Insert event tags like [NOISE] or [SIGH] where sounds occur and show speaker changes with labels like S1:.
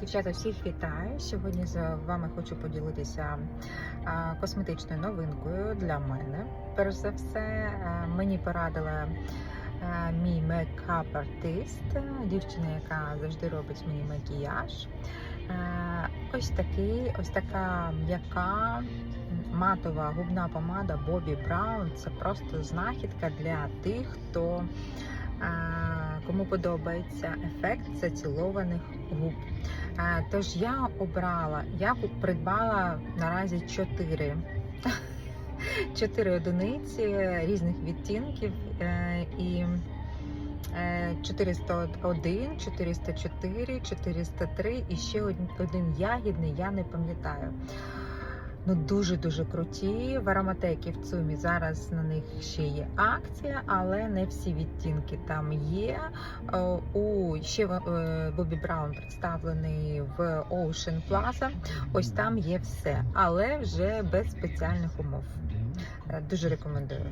S1: Дівчата, всіх вітаю. Сьогодні з вами хочу поділитися косметичною новинкою для мене. Перш за все, мені порадила мій мейкап-артист, дівчина, яка завжди робить мені макіяж. Ось такий, ось така м'яка матова губна помада Бобі Браун. Це просто знахідка для тих, хто кому подобається ефект зацілованих губ. Е, Тож я обрала, я придбала наразі чотири. [LAUGHS] Чотири одиниці різних відтінків е, і е, 401, 404, 403 і ще один ягідний, я не пам'ятаю. Ну дуже дуже круті. В ароматекі в ЦУМі зараз на них ще є акція, але не всі відтінки там є. Е, У ще е, Бобі Браун представлений в Ocean Plaza. Ось там є все, але вже без спеціальних умов. Е, Дуже рекомендую.